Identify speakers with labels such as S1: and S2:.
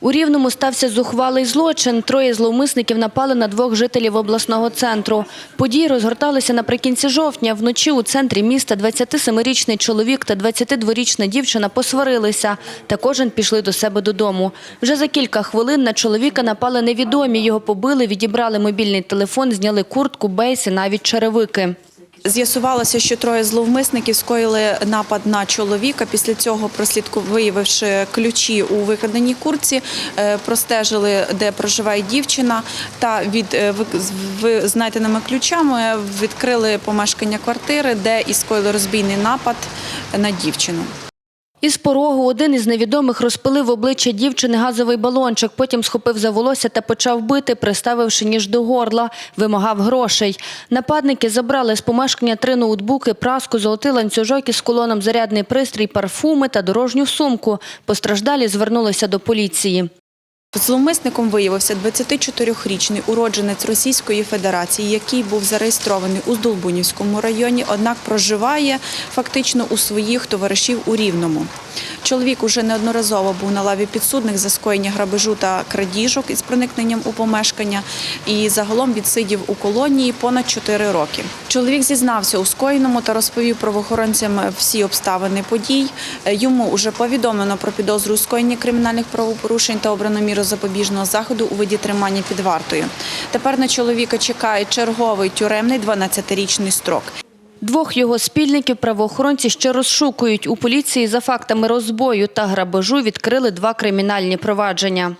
S1: У Рівному стався зухвалий злочин. Троє зловмисників напали на двох жителів обласного центру. Події розгорталися наприкінці жовтня. Вночі у центрі міста 27-річний чоловік та 22-річна дівчина посварилися. Та кожен пішли до себе додому. Вже за кілька хвилин на чоловіка напали невідомі. Його побили, відібрали мобільний телефон, зняли куртку, бейс і навіть черевики.
S2: З'ясувалося, що троє зловмисників скоїли напад на чоловіка. Після цього, прослідку виявивши ключі у викраденій курці, е, простежили, де проживає дівчина, та від е, знайденими ключами відкрили помешкання квартири, де і скоїли розбійний напад на дівчину.
S1: Із порогу один із невідомих розпилив обличчя дівчини газовий балончик, потім схопив за волосся та почав бити, приставивши ніж до горла, вимагав грошей. Нападники забрали з помешкання три ноутбуки, праску, золотий ланцюжок із колоном зарядний пристрій, парфуми та дорожню сумку. Постраждалі звернулися до поліції.
S2: Зловмисником виявився 24-річний уродженець Російської Федерації, який був зареєстрований у Здолбунівському районі, однак проживає фактично у своїх товаришів у Рівному. Чоловік уже неодноразово був на лаві підсудних за скоєння грабежу та крадіжок із проникненням у помешкання і загалом відсидів у колонії понад 4 роки. Чоловік зізнався у скоєному та розповів правоохоронцям всі обставини подій. Е, Йому вже повідомлено про підозру у скоєнні кримінальних правопорушень та обрано міру запобіжного заходу у виді тримання під вартою. Тепер на чоловіка чекає черговий тюремний 12-річний строк.
S1: Двох його спільників правоохоронці ще розшукують. У поліції за фактами розбою та грабежу відкрили два кримінальні провадження.